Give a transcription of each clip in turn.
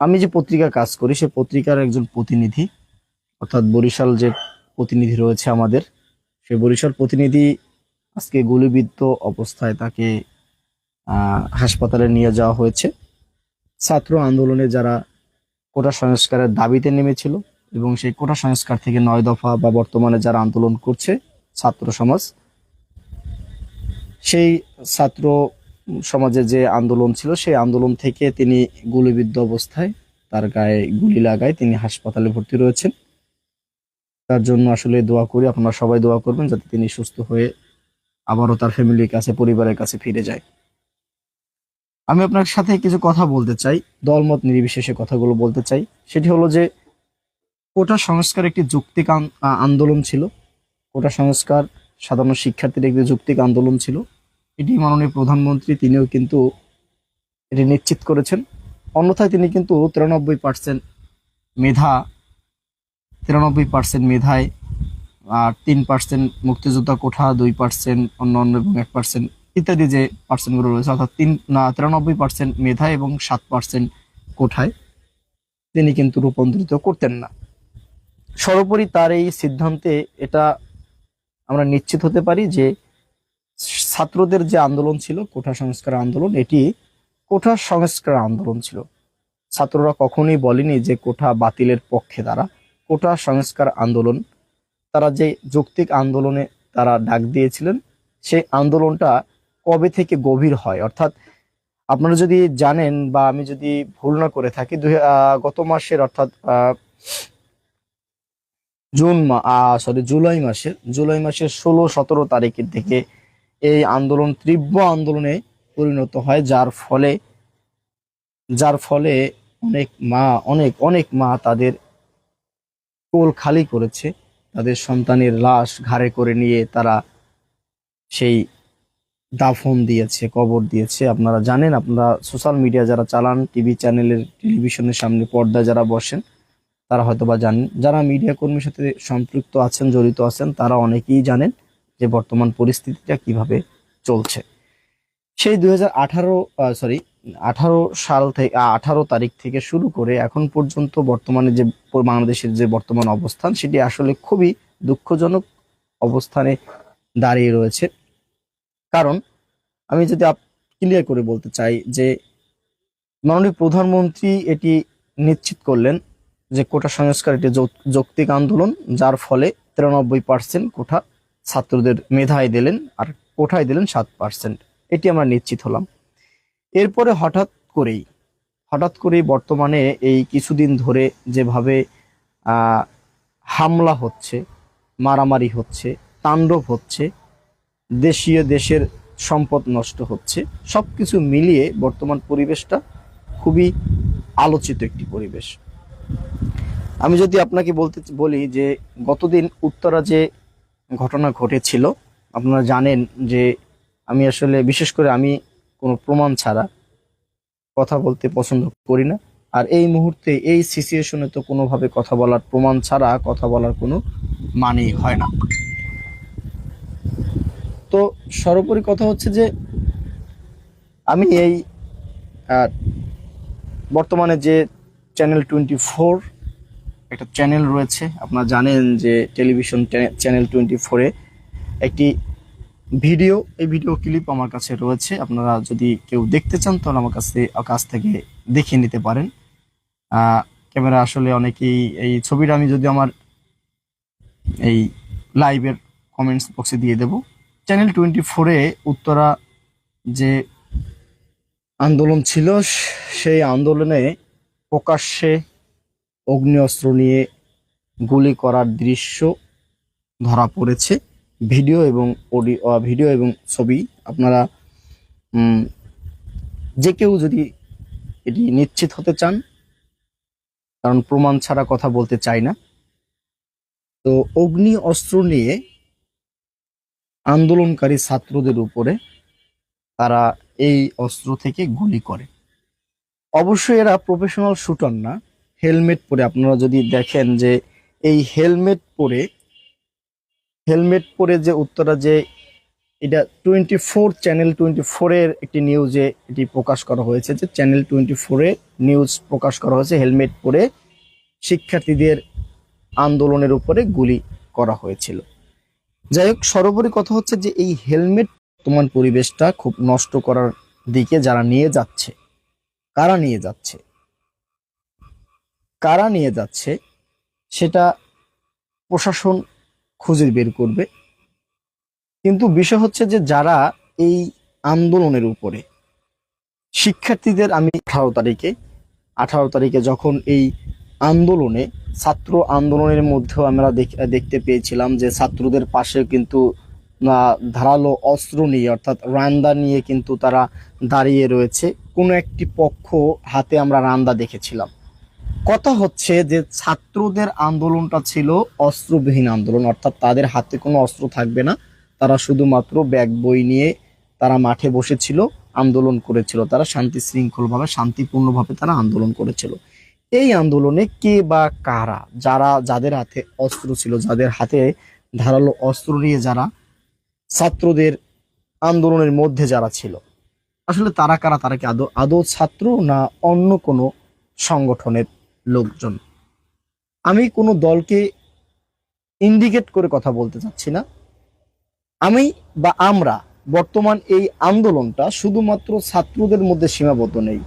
আমি যে পত্রিকা কাজ করি, সে পত্রিকার একজন প্রতিনিধি, অর্থাৎ বরিশাল যে প্রতিনিধি রয়েছে আমাদের, সে বরিশাল প্রতিনিধি আজকে গুলিবিদ্ধ অবস্থায় তাকে হাসপাতালে নিয়ে যাওয়া হয়েছে। ছাত্র আন্দোলনে যারা কোটা সংস্কারের দাবিতে নেমেছিল এবং সেই কোটা সংস্কার থেকে নয় দফা বা বর্তমানে যারা আন্দোলন করছে ছাত্র সমাজ, সেই ছাত্র সমাজে যে আন্দোলন ছিল, সেই আন্দোলন থেকে তিনি গুলিবিদ্ধ অবস্থায় তার গায়ে গুলি লাগায় তিনি হাসপাতালে ভর্তি রয়েছেন। তার জন্য আসলে দোয়া করি, আপনারা সবাই দোয়া করবেন যাতে তিনি সুস্থ হয়ে আবারও তার ফ্যামিলির কাছে, পরিবারের কাছে ফিরে যায়। আমি আপনার সাথে কিছু কথা বলতে চাই, দলমত নির্বিশেষে কথাগুলো বলতে চাই। সেটি হলো যে, কোটা সংস্কার একটি যুক্তিক আন্দোলন ছিল। কোটা সংস্কার সাধারণ শিক্ষার্থীর একটি যুক্তিক আন্দোলন ছিল। এটি মাননীয় প্রধানমন্ত্রী তিনিও কিন্তু এটি নিশ্চিত করেছেন। অন্যথায় তিনি কিন্তু তিরানব্বই পার্সেন্ট মেধা, তিরানব্বই পার্সেন্ট মেধায়, আর তিন পার্সেন্ট মুক্তিযোদ্ধা কোঠা, দুই পার্সেন্ট অন্য অন্য এবং এক পার্সেন্ট ইত্যাদি যে পার্সেন্টগুলো রয়েছে, অর্থাৎ তিন, না, তিরানব্বই পার্সেন্ট মেধা এবং সাত পার্সেন্ট কোঠায় তিনি কিন্তু রূপান্তরিত করতেন না। সর্বোপরি তার এই সিদ্ধান্তে এটা আমরা নিশ্চিত হতে পারি যে ছাত্রদের যে আন্দোলন ছিল, কোঠা সংস্কার আন্দোলন, এটি কোঠা সংস্কার আন্দোলন ছিল। ছাত্ররা কখনোই বলেনি যে কোঠা বাতিলের পক্ষে তারা। কোঠা সংস্কার আন্দোলন, তারা যে যৌক্তিক আন্দোলনে তারা ডাক দিয়েছিলেন, সেই আন্দোলনটা কবে থেকে গভীর হয়? অর্থাৎ আপনারা যদি জানেন বা আমি যদি ভুল না করে থাকি গত মাসের অর্থাৎ জুন মা সরি জুলাই মাসের জুলাই মাসের ষোলো, সতেরো তারিখের থেকে এই আন্দোলন, তীব্র আন্দোলনে পরিণত হয়, যার ফলে যার ফলে অনেক মা, অনেক অনেক মা তাদের কোল খালি করেছে। তাদের সন্তানের লাশ ঘাড়ে করে নিয়ে তারা সেই দাফন দিয়েছে, কবর দিয়েছে। আপনারা জানেন, আপনারা সোশ্যাল মিডিয়া যারা চালান, টিভি চ্যানেলের, টেলিভিশনের সামনে পর্দায় যারা বসেন, তারা হয়তো বা জানেন। যারা মিডিয়া কর্মীর সাথে সম্পৃক্ত আছেন, জড়িত আছেন, তারা অনেকেই জানেন যে বর্তমান পরিস্থিতিটা কীভাবে চলছে। সেই দুই হাজার আঠারো সরি আঠারো সাল থেকে আঠারো তারিখ থেকে শুরু করে এখন পর্যন্ত বর্তমানে যে বাংলাদেশের যে বর্তমান অবস্থান, সেটি আসলে খুবই দুঃখজনক অবস্থানে দাঁড়িয়ে রয়েছে। কারণ, আমি যদি আপ ক্লিয়ার করে বলতে চাই যে, মাননীয় প্রধানমন্ত্রী এটি নিশ্চিত করলেন যে কোটা সংস্কার একটি যৌ- যৌক্তিক আন্দোলন, যার ফলে তিরানব্বই পার্সেন্ট কোঠা ছাত্রদের মেধায় দিলেন আর কোঠায় দিলেন সাত পার্সেন্ট। এটি আমরা নিশ্চিত হলাম। এরপরে হঠাৎ করেই হঠাৎ করেই বর্তমানে এই কিছুদিন ধরে যেভাবে হামলা হচ্ছে, মারামারি হচ্ছে, তাণ্ডব হচ্ছে, দেশীয় দেশের সম্পদ নষ্ট হচ্ছে সব কিছু মিলিয়ে বর্তমান পরিবেশটা খুবই আলোচিত একটি পরিবেশ। আমি যদি আপনাকে বলতে বলি যে গতদিন উত্তরা যে ঘটনা ঘটেছিল। আপনারা জানেন যে আমি আসলে, বিশেষ করে আমি কোনো প্রমাণ ছাড়া কথা বলতে পছন্দ করি না। আর এই মুহূর্তে, এই সিচুয়েশনে তো কোনোভাবে কথা বলার প্রমাণ ছাড়া কথা বলার কোনো মানেই হয় না। তো সর্বোপরি কথা হচ্ছে যে, আমি এই বর্তমানে যে চ্যানেল টোয়েন্টি ফোর একটা চ্যানেল রয়েছে। আপনারা জানেন যে টেলিভিশন চ্যানেল টোয়েন্টি ফোরে একটি ভিডিও এই ভিডিও ক্লিপ আমার কাছে রয়েছে। আপনারা যদি কেউ দেখতে চান, তাহলে আমার কাছে কাছ থেকে দেখে নিতে পারেন। ক্যামেরা আসলে অনেকেই এই ছবিটা আমি যদি আমার এই লাইভের কমেন্টস বক্সে দিয়ে দেব। চ্যানেল টোয়েন্টি ফোরে উত্তরা যে আন্দোলন ছিল সেই আন্দোলনে প্রকাশ্যে অগ্নিঅস্ত্র নিয়ে গুলি করার দৃশ্য ধরা পড়েছে। ভিডিও এবং অডিও ভিডিও এবং ছবি আপনারা যে কেউ যদি এটি নিশ্চিত হতে চান, কারণ প্রমাণ ছাড়া কথা বলতে চাই না। তো অগ্নি অস্ত্র নিয়ে আন্দোলনকারী ছাত্রদের উপরে তারা এই অস্ত্র থেকে গুলি করে। অবশ্যই এরা প্রফেশনাল শুটার না। হেলমেট পরে আপনারা যদি দেখেন যে এই হেলমেট পরে হেলমেট পরে যে উত্তরা যে এটা টোয়েন্টি ফোর চ্যানেল টোয়েন্টি ফোরের একটি নিউজে এটি প্রকাশ করা হয়েছে যে চ্যানেল টোয়েন্টি ফোরে নিউজ প্রকাশ করা হয়েছে হেলমেট পরে শিক্ষার্থীদের আন্দোলনের উপরে গুলি করা হয়েছিল। যাই হোক, সর্বোপরি কথা হচ্ছে যে এই হেলমেট তোমার পরিবেশটা খুব নষ্ট করার দিকে যারা নিয়ে যাচ্ছে, কারা নিয়ে যাচ্ছে? কারা নিয়ে যাচ্ছে সেটা প্রশাসন খুঁজে বের করবে। কিন্তু বিষয় হচ্ছে যে যারা এই আন্দোলনের উপরে, শিক্ষার্থীদের আমি আঠারো তারিখে আঠারো তারিখে যখন এই আন্দোলনে, ছাত্র আন্দোলনের মধ্যেও আমরা দেখ- দেখতে পেয়েছিলাম যে ছাত্রদের পাশে কিন্তু ধারালো অস্ত্র নিয়ে অর্থাৎ রান্দা নিয়ে কিন্তু তারা দাঁড়িয়ে রয়েছে। কোনো একটি পক্ষ হাতে আমরা রান্দা দেখেছিলাম। কথা হচ্ছে যে ছাত্রদের আন্দোলনটা ছিল অস্ত্রবিহীন আন্দোলন, অর্থাৎ তাদের হাতে কোনো অস্ত্র থাকবে না। তারা শুধুমাত্র ব্যাগ বই নিয়ে তারা মাঠে বসেছিল, আন্দোলন করেছিল। তারা শান্তি শৃঙ্খলভাবে, শান্তিপূর্ণভাবে তারা আন্দোলন করেছিল। এই আন্দোলনে কে বা কারা, যারা যাদের হাতে অস্ত্র ছিল, যাদের হাতে ধারালো অস্ত্র নিয়ে যারা ছাত্রদের আন্দোলনের মধ্যে যারা ছিল, আসলে তারা কারা? তারা কি আদৌ আদৌ ছাত্র না অন্য কোনো সংগঠনের লোকজন। আমি কোনো দলকে ইন্ডিকেট করে কথা বলতে চাচ্ছি না। আমি বা আমরা বর্তমান এই আন্দোলনটা শুধুমাত্র ছাত্রদের মধ্যে সীমাবদ্ধ নেই।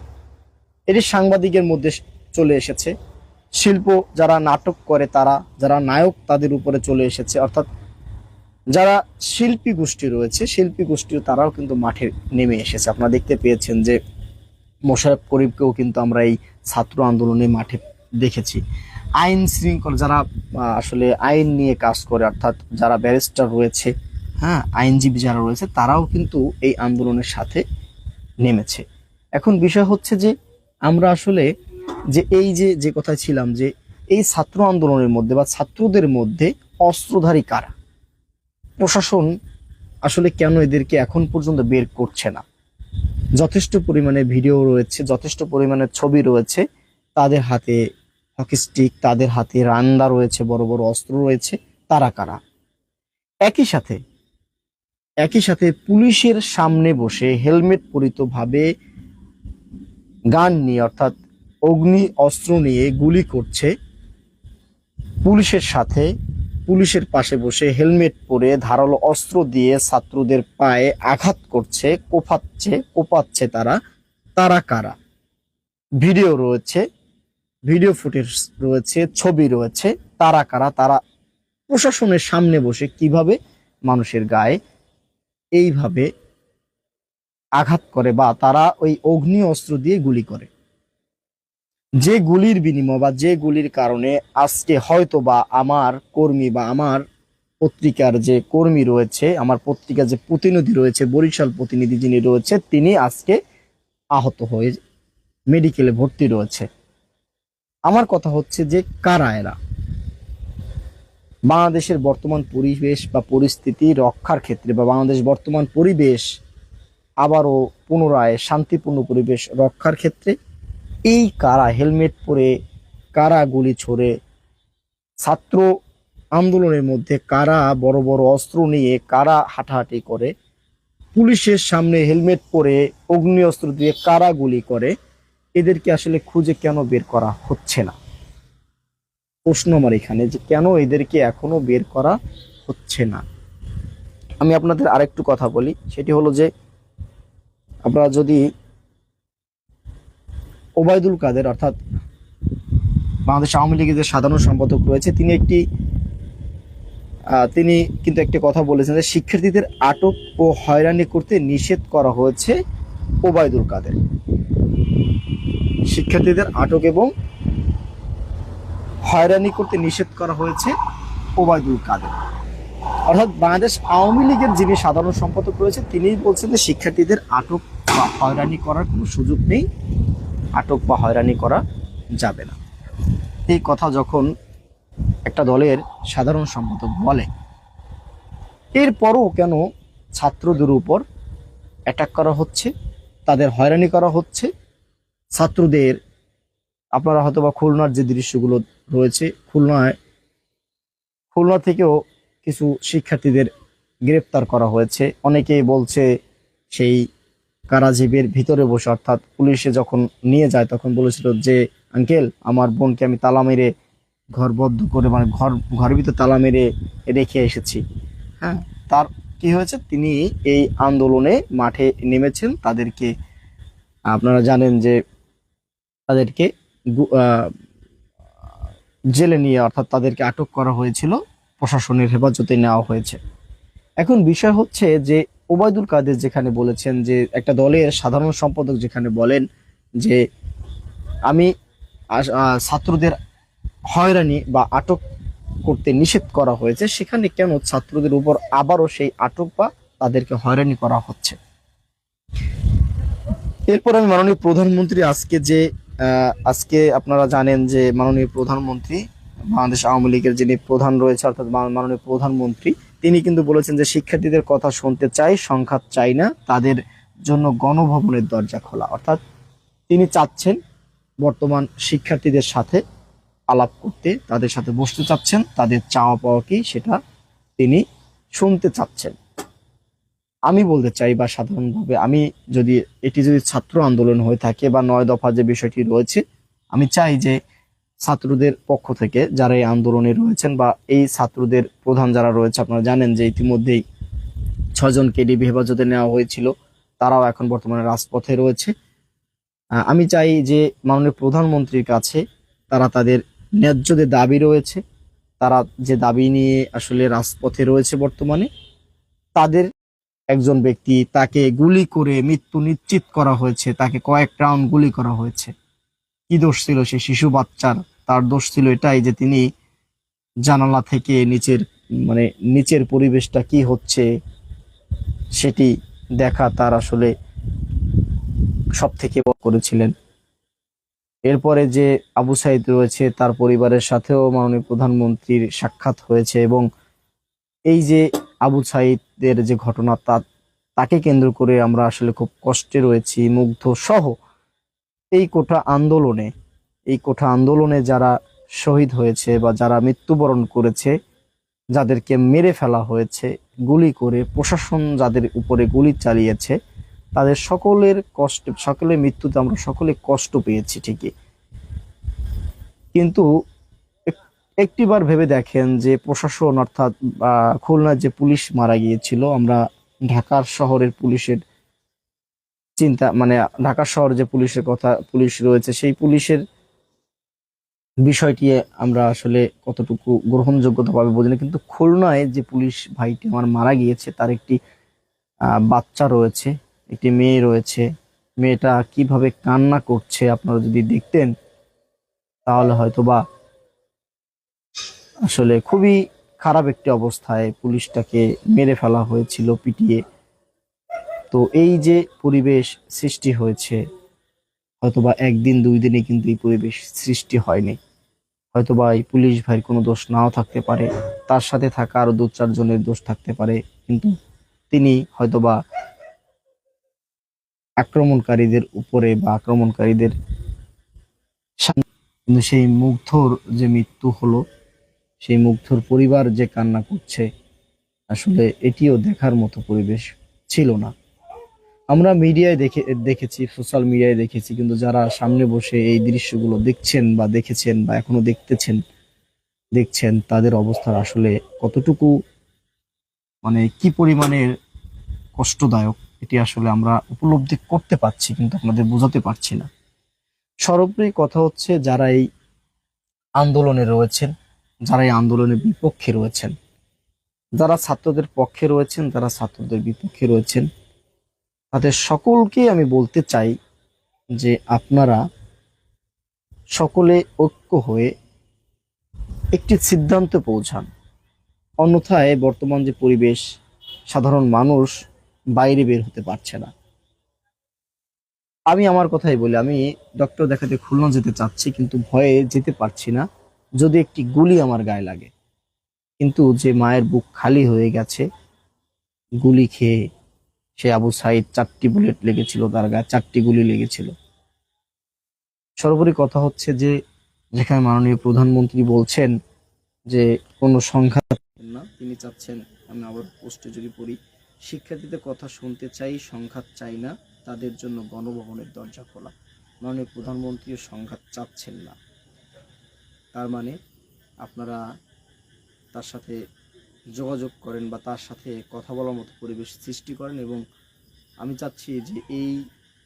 এটি সাংবাদিকের মধ্যে চলে এসেছে। শিল্প যারা নাটক করে তারা, যারা নায়ক তাদের উপরে চলে এসেছে। অর্থাৎ যারা শিল্পী গোষ্ঠী রয়েছে, শিল্পী গোষ্ঠীর তারাও কিন্তু মাঠে নেমে এসেছে। আপনারা দেখতে পেয়েছেন যে মোশারফ করিমকেও কিন্তু আমরা এই ছাত্র আন্দোলনে মাঠে দেখেছি। আইন শৃঙ্খলা যারা আসলে আইন নিয়ে কাজ করে, অর্থাৎ যারা ব্যারিস্টার রয়েছে হ্যাঁ আইনজীবী যারা রয়েছে, তারাও কিন্তু এই আন্দোলনের সাথে নেমেছে। এখন বিষয় হচ্ছে যে, আমরা আসলে যে এই যে যে কথা ছিলাম যে, এই ছাত্র আন্দোলনের মধ্যে বা ছাত্রদের মধ্যে অস্ত্রধারী কারা? প্রশাসন আসলে কেন এদেরকে এখন পর্যন্ত বের করছে না? যথেষ্ট পরিমাণে ভিডিও রয়েছে, যথেষ্ট পরিমাণে ছবি রয়েছে। তাদের হাতে হকি স্টিক তাদের হাতে রান্দা রয়েছে, বড় বড় অস্ত্র রয়েছে। তারা কারা? একই সাথে একই সাথে পুলিশের সামনে বসে হেলমেট পরিতভাবে গান নিয়ে, অর্থাৎ অগ্নি অস্ত্র নিয়ে গুলি করছে। পুলিশের সাথে পুলিশের পাশে বসে হেলমেট পরে ধারালো অস্ত্র দিয়ে ছাত্রদের পায়ে আঘাত করছে, কোপাচ্ছে কোপাচ্ছে তারা। তারা কারা? ভিডিও রয়েছে, ভিডিও ফুটেজ রয়েছে, ছবি রয়েছে। তারা কারা? তারা প্রশাসনের সামনে বসে কীভাবে মানুষের গায়ে এইভাবে আঘাত করে বা তারা ওই অগ্নি অস্ত্র দিয়ে গুলি করে? যে গুলির বিনিময় বা যে গুলির কারণে আজকে হয়তো বা আমার কর্মী বা আমার পত্রিকার যে কর্মী রয়েছে, আমার পত্রিকার যে প্রতিনিধি রয়েছে, বরিশাল প্রতিনিধি যিনি রয়েছে, তিনি আজকে আহত হয়ে মেডিকেলে ভর্তি রয়েছে। আমার কথা হচ্ছে যে কারা এরা? বাংলাদেশের বর্তমান পরিবেশ বা পরিস্থিতি রক্ষার ক্ষেত্রে বা বাংলাদেশ বর্তমান পরিবেশ আবারও পুনরায় শান্তিপূর্ণ পরিবেশ রক্ষার ক্ষেত্রে এই কারা হেলমেট পরে কারা গুলি ছোড়ে? ছাত্র আন্দোলনের মধ্যে কারা বড় বড় অস্ত্র নিয়ে কারা হাঁটাহাঁটি করে? পুলিশের সামনে হেলমেট পরে অগ্নি অস্ত্র দিয়ে কারা গুলি করে? এদেরকে আসলে খুঁজে কেন বের করা হচ্ছে না? প্রশ্ন আমার এখানে যে কেন এদেরকে এখনও বের করা হচ্ছে না? আমি আপনাদের আরেকটু কথা বলি, সেটি হলো যে আপনারা যদি ওবায়দুল কাদের, অর্থাৎ বাংলাদেশ আওয়ামী লীগের যে সাধারণ সম্পাদক রয়েছে। তিনি একটি তিনি কিন্তু একটি কথা বলেছেন যে শিক্ষার্থীদের আটক ও হয়রানি করতে নিষেধ করা হয়েছে ওবায়দুল কাদের। শিক্ষার্থীদের আটক এবং হয়রানি করতে নিষেধ করা হয়েছে ওবায়দুল কাদের। অর্থাৎ বাংলাদেশ আওয়ামী লীগের যিনি সাধারণ সম্পাদক রয়েছে, তিনি বলছেন যে শিক্ষার্থীদের আটক বা হয়রানি করার কোনো সুযোগ নেই। আটক বা হয়রানি করা যাবে না। এই কথা যখন একটা দলের সাধারণ সম্পাদক বলে, এরপরও কেন ছাত্রদের উপর অ্যাটাক করা হচ্ছে, তাদের হয়রানি করা হচ্ছে? ছাত্রদের, আপনারা হয়তো বা খুলনার যে দৃশ্যগুলো রয়েছে, খুলনায়, খুলনা থেকেও কিছু শিক্ষার্থীদের গ্রেপ্তার করা হয়েছে। অনেকেই বলছে সেই কারাজীবের ভিতরে বসে, অর্থাৎ পুলিশে যখন নিয়ে যায়, তখন বলেছিল যে, আঙ্কেল, আমার বোনকে আমি তালা মেরে ঘর বদ্ধ করে মানে ঘর, ঘরের ভিতরে তালা মেরে রেখে এসেছি। হ্যাঁ তার কি হয়েছে? তিনি এই আন্দোলনে মাঠে নেমেছেন। তাদেরকে, আপনারা জানেন যে, তাদেরকে জেলে নিয়ে, অর্থাৎ তাদেরকে আটক করা হয়েছিল। প্রশাসনের হেফাজতে নেওয়া হয়েছে। এখন বিষয় হচ্ছে যে ওবায়দুল কাদের যেখানে বলেছেন যে একটা দলের সাধারণ সম্পাদক যেখানে বলেন যে আমি ছাত্রদের হয়রানি বা আটক করতে নিষেধ করা হয়েছে, সেখানে কেন ছাত্রদের উপর আবারও সেই আটক বা তাদেরকে হয়রানি করা হচ্ছে? এরপর আমি মাননীয় প্রধানমন্ত্রী আজকে যে আজকে আপনারা জানেন যে মাননীয় প্রধানমন্ত্রী, বাংলাদেশ আওয়ামী লীগের যিনি প্রধান রয়েছে, অর্থাৎ মাননীয় প্রধানমন্ত্রী তিনি কিন্তু বলেছেন যে শিক্ষার্থীদের কথা শুনতে চাই, সংঘাত চাই না, তাদের জন্য গণভবনের দরজা খোলা। অর্থাৎ তিনি চাচ্ছেন বর্তমান শিক্ষার্থীদের সাথে আলাপ করতে, তাদের সাথে বসতে চাচ্ছেন, তাদের চাওয়া পাওয়া কি সেটা তিনি শুনতে চাচ্ছেন। আমি বলতে চাই বা সাধারণভাবে আমি যদি, এটি যদি ছাত্র আন্দোলন হয়ে থাকে বা নয় দফা যে বিষয়টি রয়েছে, আমি চাই যে ছাত্রদের পক্ষ থেকে যারা এই আন্দোলনে রয়েছেন বা এই ছাত্রদের প্রধান যারা রয়েছে, আপনারা জানেন যে ইতিমধ্যেই ছজনকে ডিবি হেফাজতে নেওয়া হয়েছিল। তারাও এখন বর্তমানে রাজপথে রয়েছে। আমি চাই যে মাননীয় প্রধানমন্ত্রীর কাছে তারা তাদের ন্যায্য যে দাবি রয়েছে, তারা যে দাবি নিয়ে আসলে রাজপথে রয়েছে বর্তমানে, তাদের একজন ব্যক্তি তাকে গুলি করে মৃত্যু নিশ্চিত করা হয়েছে, তাকে কয়েক রাউন্ড গুলি করা হয়েছে। কি দোষ ছিল সে শিশু বাচ্চার? তার দোষ ছিল এটাই যে তিনি জানালা থেকে নিচের মানে নিচের পরিবেশটা কি হচ্ছে সেটি দেখা তার আসলে সব থেকে করেছিলেন। এরপরে যে আবু সাইদ রয়েছে, তার পরিবারের সাথেও মাননীয় প্রধানমন্ত্রীর সাক্ষাৎ হয়েছে এবং এই যে আবু সাইদের যে ঘটনা, তা, তাকে কেন্দ্র করে আমরা আসলে খুব কষ্টে রয়েছি, মুগ্ধ সহ এই কোঠা আন্দোলনে এই কোঠা আন্দোলনে যারা শহীদ হয়েছে বা যারা মৃত্যুবরণ করেছে যাদেরকে মেরে ফেলা হয়েছে গুলি করে প্রশাসন যাদের উপরে গুলি চালিয়েছে তাদের সকলের কষ্ট সকলের মৃত্যুতে আমরা সকলে কষ্ট পেয়েছি ঠিকই। কিন্তু এক- একটিবার ভেবে দেখেন যে প্রশাসন অর্থাৎ আহ, খুলনার যে পুলিশ মারা গিয়েছিল আমরা ঢাকার শহরের পুলিশের চিন্তা মানে ঢাকা শহর যে পুলিশের কথা, পুলিশ রয়েছে, সেই পুলিশের বিষয়টি আমরা আসলে কতটুকু গ্রহণযোগ্যতা পাবে না কিন্তু খুলনায় যে পুলিশ ভাইটি আমার মারা গিয়েছে, তার একটি বাচ্চা রয়েছে, একটি মেয়ে রয়েছে। মেয়েটা কীভাবে কান্না করছে আপনারা যদি দেখতেন, তাহলে হয়তো বা আসলে খুবই খারাপ একটি অবস্থায় পুলিশটাকে মেরে ফেলা হয়েছিল, পিটিয়ে। তো এই যে পরিবেশ সৃষ্টি হয়েছে, হয়তোবা একদিন, দুই দিনে কিন্তু এই পরিবেশ সৃষ্টি হয়নি। হয়তোবা এই পুলিশ ভাইয়ের কোনো দোষ নাও থাকতে পারে, তার সাথে থাকা আরও দু চারজনের দোষ থাকতে পারে, কিন্তু তিনি হয়তোবা আক্রমণকারীদের উপরে বা আক্রমণকারীদের কিন্তু সেই মুগ্ধর যে মৃত্যু হলো, সেই মুগ্ধর পরিবার যে কান্না করছে, আসলে এটিও দেখার মতো পরিবেশ ছিল না। আমরা মিডিয়ায় দেখে, দেখেছি, সোশ্যাল মিডিয়ায় দেখেছি, কিন্তু যারা সামনে বসে এই দৃশ্যগুলো দেখছেন বা দেখেছেন বা এখনও দেখতেছেন, দেখছেন, তাদের অবস্থার আসলে কতটুকু মানে কি পরিমাণের কষ্টদায়ক, এটি আসলে আমরা উপলব্ধি করতে পারছি, কিন্তু আপনাদের বোঝাতে পারছি না। সর্বোপরি কথা হচ্ছে, যারা এই আন্দোলনে রয়েছেন, যারা এই আন্দোলনের বিপক্ষে রয়েছেন, যারা ছাত্রদের পক্ষে রয়েছেন, যারা ছাত্রদের বিপক্ষে রয়েছেন তাদের সকলকে আমি বলতে চাই যে আপনারা সকলে ঐক্য হয়ে একটি সিদ্ধান্তে পৌঁছান। অন্যথায় বর্তমান যে পরিবেশ, সাধারণ মানুষ বাইরে বের হতে পারছে না। আমি আমার কথাই বলি, আমি ডক্টর দেখাতে খুলনা যেতে চাচ্ছি কিন্তু ভয়ে যেতে পারছি না। যদি একটি গুলি আমার গায়ে লাগে। কিন্তু যে মায়ের বুক খালি হয়ে গেছে, গুলি খেয়ে সে আবু সাইদ চারটি বুলেট লেগেছিল, তার গায়ে চারটি গুলি লেগেছিল। সর্বোপরি কথা হচ্ছে যে, যেখানে মাননীয় প্রধানমন্ত্রী বলছেন যে, কোনো সংঘাত না, তিনি চাচ্ছেন, আমি আবার পোস্টে যদি পড়ি, শিক্ষার্থীদের কথা শুনতে চাই, সংঘাত চাই না, তাদের জন্য গণভবনের দরজা খোলা। মাননীয় প্রধানমন্ত্রীও সংঘাত চাচ্ছেন না। তার মানে আপনারা তার সাথে যোগাযোগ করেন বা তার সাথে কথা বলার মতো পরিবেশ সৃষ্টি করেন এবং আমি চাচ্ছি যে এই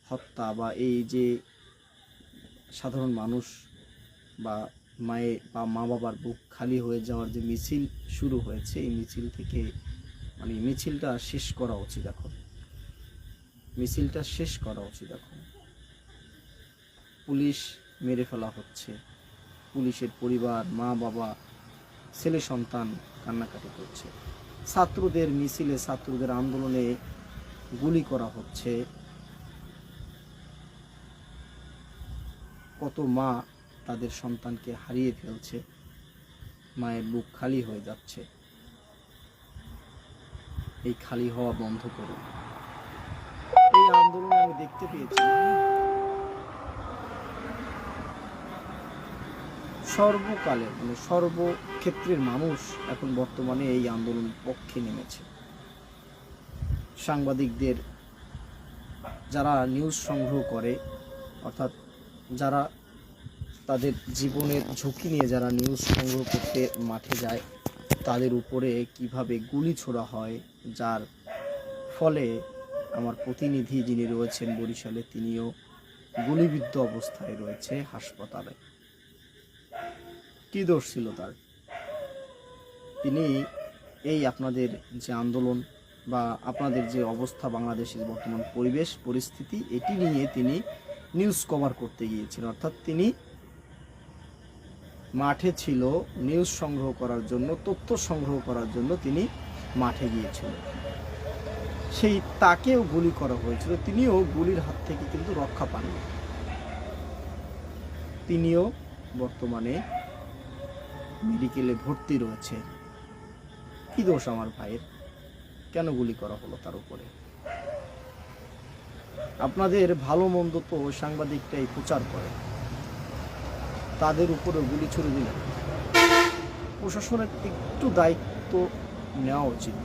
হত্যা বা এই যে সাধারণ মানুষ বা মায়ে বা মা বাবার বুক খালি হয়ে যাওয়ার যে মিছিল শুরু হয়েছে, এই মিছিল থেকে মানে মিছিলটা শেষ করা উচিত এখন। মিছিলটা শেষ করা উচিত এখন। পুলিশ মেরে ফেলা হচ্ছে। পুলিশের পরিবার, মা বাবা, ছেলে সন্তান কান্নাকাটি করছে। ছাত্রদের মিছিলে, ছাত্রদের আন্দোলনে গুলি করা হচ্ছে। কত মা তাদের সন্তানকে হারিয়ে ফেলছে। মায়ের বুক খালি হয়ে যাচ্ছে। এই খালি হওয়া বন্ধ করুন। এই আন্দোলনে আমি দেখতে পেয়েছি। সর্বকালে মানে সর্বক্ষেত্রের মানুষ এখন বর্তমানে এই আন্দোলন পক্ষে নেমেছে। সাংবাদিকদের যারা নিউজ সংগ্রহ করে, অর্থাৎ যারা তাদের জীবনের ঝুঁকি নিয়ে যারা নিউজ সংগ্রহ করতে মাঠে যায়, তাদের উপরে কীভাবে গুলি ছোড়া হয়, যার ফলে আমার প্রতিনিধি যিনি রয়েছেন বরিশালে, তিনিও গুলিবিদ্ধ অবস্থায় রয়েছে হাসপাতালে। কী দোষ ছিল তার? তিনি এই আপনাদের যে আন্দোলন বা আপনাদের যে অবস্থা বাংলাদেশের বর্তমান পরিবেশ, পরিস্থিতি, এটি নিয়ে তিনি নিউজ কভার করতে গিয়েছিলেন। অর্থাৎ তিনি মাঠে ছিল নিউজ সংগ্রহ করার জন্য, তথ্য সংগ্রহ করার জন্য তিনি মাঠে গিয়েছিলেন। সেই তাকেও গুলি করা হয়েছিল। তিনিও গুলির হাত থেকে কিন্তু রক্ষা পাননি। তিনিও বর্তমানে মেডিকেলে ভর্তি রয়েছে। কি দোষ আমার ভাইয়ের? কেন গুলি করা হলো তার উপরে? আপনাদের ভালো মন্দ তো সাংবাদিকটাই প্রচার করে। তাদের উপরে গুলি ছুড়ে দিলেন। প্রশাসনের একটু দায়িত্ব নেওয়া উচিত,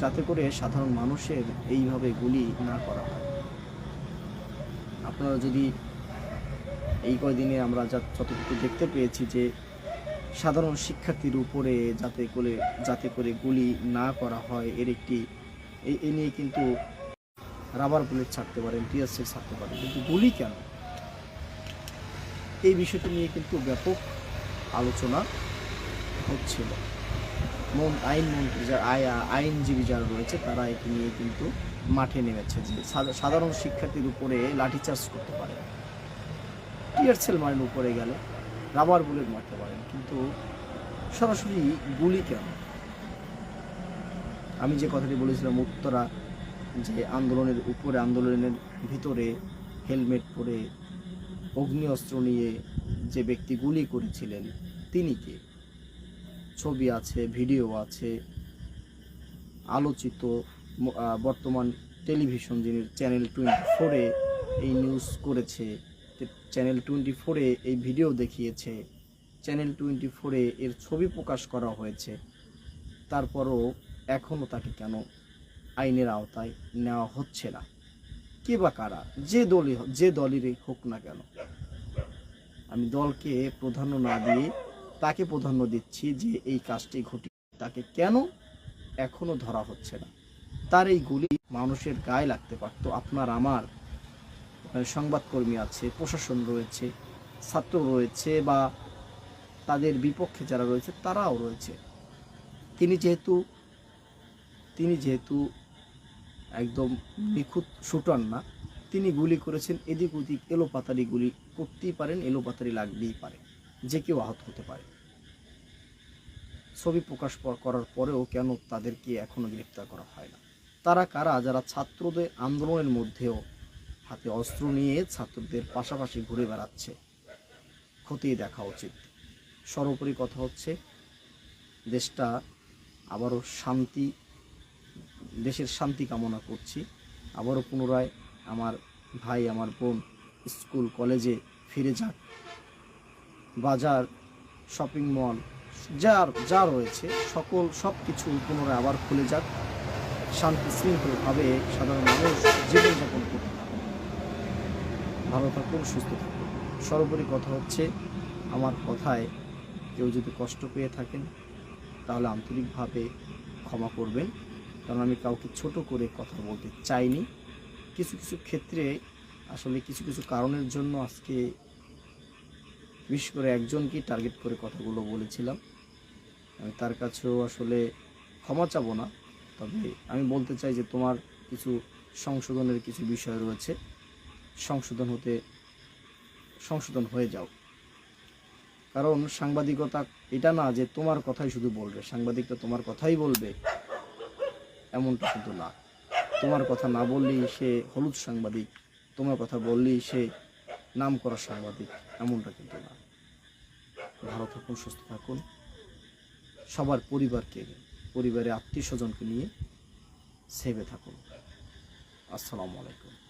যাতে করে সাধারণ মানুষের এইভাবে গুলি না করা হয়। আপনারা যদি এই কয়দিনে আমরা যা যতটুকু দেখতে পেয়েছি যে সাধারণ শিক্ষার্থীর উপরে যাতে করে যাতে করে গুলি না করা হয়, এর একটি, এ নিয়ে কিন্তু রাবার বুলেট ছাড়তে পারেন টিয়ারসেল ছাড়তে পারেন কিন্তু গুলি কেন? এই বিষয়টি নিয়ে কিন্তু ব্যাপক আলোচনা হচ্ছিল মন, আইন মন্ত্রী, যারা আই- আইনজীবী যারা রয়েছে, তারা এটি নিয়ে কিন্তু মাঠে নেমেছে যে সাধারণ শিক্ষার্থীর উপরে লাঠিচার্জ করতে পারে। টিয়ার সেল মারেন উপরে গেলে রাবার বুলেট মারতে পারেন, কিন্তু সরাসরি গুলি কেন? আমি যে কথাটি বলেছিলাম, উত্তরা যে আন্দোলনের উপরে, আন্দোলনের ভিতরে হেলমেট পরে অগ্নি অস্ত্র নিয়ে যে ব্যক্তি গুলি করেছিলেন, তিনি কে? ছবি আছে, ভিডিও আছে, আলোচিত বর্তমান টেলিভিশন যিনি, চ্যানেল টোয়েন্টি ফোরে এই নিউজ করেছে চ্যানেল টোয়েন্টি ফোরে এই ভিডিও দেখিয়েছে। চ্যানেল টোয়েন্টি ফোরে এর ছবি প্রকাশ করা হয়েছে। তারপরও এখনও তাকে কেন আইনের আওতায় নেওয়া হচ্ছে না? কে বা কারা? যে দলই যে দলেরই হোক না কেন। আমি দলকে প্রাধান্য না দিয়ে তাকে প্রাধান্য দিচ্ছি যে এই কাজটি ঘটি তাকে কেন এখনও ধরা হচ্ছে না? তার এই গুলি মানুষের গায়ে লাগতে পারতো। আপনার, আমার সংবাদকর্মী আছে, প্রশাসন রয়েছে, ছাত্র রয়েছে বা তাদের বিপক্ষে যারা রয়েছে তারাও রয়েছে। তিনি যেহেতু তিনি যেহেতু একদম নিখুঁত শুটার না, তিনি গুলি করেছেন এদিক ওদিক এলোপাতারি গুলি করতেই পারেন এলোপাতারি লাগতেই পারে, যে কেউ আহত হতে পারে। ছবি প্রকাশ করার পরেও কেন তাদেরকে এখনও গ্রেপ্তার করা হয় না? তারা কারা? যারা ছাত্রদের আন্দোলনের মধ্যেও হাতে অস্ত্র নিয়ে ছাত্রদের পাশাপাশি ঘুরে বেড়াচ্ছে। খতিয়ে দেখা উচিত। সর্বোপরি কথা হচ্ছে, দেশটা আবারও শান্তি, দেশের শান্তি কামনা করছি। আবারও পুনরায় আমার ভাই, আমার বোন স্কুল, কলেজে ফিরে যাক। বাজার, শপিং মল যার যা রয়েছে, সকল সব কিছু পুনরায় আবার খুলে যাক। শান্তি শৃঙ্খলভাবে সাধারণ মানুষ জীবনযাপন করতে ভালো থাকুন, সুস্থ থাকুন। সর্বোপরি কথা হচ্ছে, আমার কথায় কেউ যদি কষ্ট পেয়ে থাকেন, তাহলে আন্তরিকভাবে ক্ষমা করবেন। কারণ আমি কাউকে ছোট করে কথা বলতে চাইনি। কিছু কিছু ক্ষেত্রে আসলে কিছু কিছু কারণের জন্য আজকে বিশেষ করে একজনকেই টার্গেট করে কথাগুলো বলেছিলাম। আমি তার কাছেও আসলে ক্ষমা চাবো না। তবে আমি বলতে চাই যে তোমার কিছু সংশোধনের কিছু বিষয় রয়েছে। সংশোধন হতে, সংশোধন হয়ে যাও। কারণ সাংবাদিকতা এটা না যে তোমার কথাই শুধু বলবে সাংবাদিকটা তোমার কথাই বলবে, এমনটা শুধু না। তোমার কথা না বললেই সে হলুদ সাংবাদিক, তোমার কথা বললেই সে নাম করা সাংবাদিক, এমনটা কিন্তু না। ভালো থাকুন, সুস্থ থাকুন। সবার পরিবারকে পরিবারে আত্মীয় স্বজনকে নিয়ে সেভে থাকুন। আসসালামু আলাইকুম।